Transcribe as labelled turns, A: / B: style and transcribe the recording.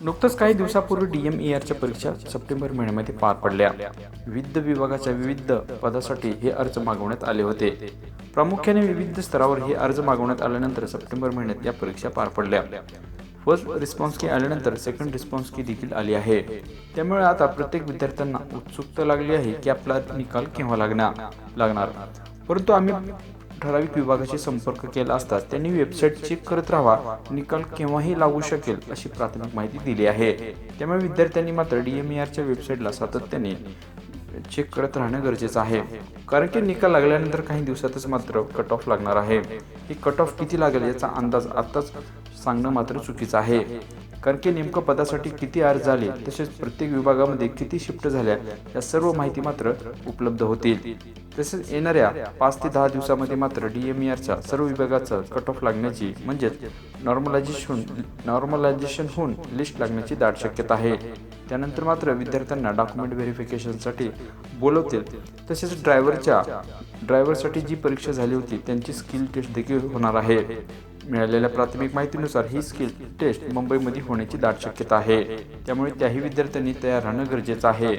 A: नुकतंच काही दिवसापूर्वी डी एम ई आरच्या परीक्षा सप्टेंबर महिन्यामध्ये पार पडल्या. विविध विभागाच्या विविध पदासाठी हे अर्ज मागवण्यात आले होते. प्रामुख्याने विविध स्तरावर हे अर्ज मागवण्यात आल्यानंतर सप्टेंबर महिन्यात या परीक्षा पार पडल्या. फर्स्ट रिस्पॉन्स की आल्यानंतर सेकंड रिस्पॉन्स की देखील आली आहे. त्यामुळे आता प्रत्येक विद्यार्थ्यांना उत्सुकता लागली आहे की आपला निकाल केव्हा लागणार? लागणार. परंतु आम्ही ठराविक विभागाशी संपर्क केला असता त्यांनी वेबसाईट चेक करत राहावा. निकाल केव्हाही लागू शकेल अशी प्राथमिक माहिती दिली आहे. त्यामुळे विद्यार्थ्यांनी मात्र डी एम आरच्या वेबसाईटला सातत्याने चेक करत राहणं गरजेचं आहे. कारण की निकाल लागल्यानंतर काही दिवसातच मात्र कट ऑफ लागणार आहे. हे कट ऑफ किती लागेल याचा अंदाज आताच सांगणं मात्र चुकीचं आहे. कारण की नेमकं पदासाठी किती अर्ज झाले तसेच प्रत्येक विभागामध्ये किती शिफ्ट झाल्या या सर्व माहिती मात्र उपलब्ध होतील. तसेच येणाऱ्या पाच ते दहा दिवसामध्ये मात्र डी एम आरच्या सर्व विभागाचं कट ऑफ लागण्याची म्हणजेच नॉर्मलायझेशन नॉर्मलायझेशन होऊन लिस्ट लागण्याची दाट शक्यता आहे. त्यानंतर मात्र विद्यार्थ्यांना डॉक्युमेंट व्हेरिफिकेशनसाठी बोलवतील. तसेच ड्रायव्हरच्या ड्रायव्हरसाठी जी परीक्षा झाली होती त्यांची स्किल टेस्ट देखील होणार आहे. मिळालेल्या प्राथमिक माहितीनुसार ही स्किल टेस्ट मुंबईमध्ये होण्याची दाट शक्यता आहे. त्यामुळे त्याही विद्यार्थ्यांनी तयार राहणं गरजेचं आहे.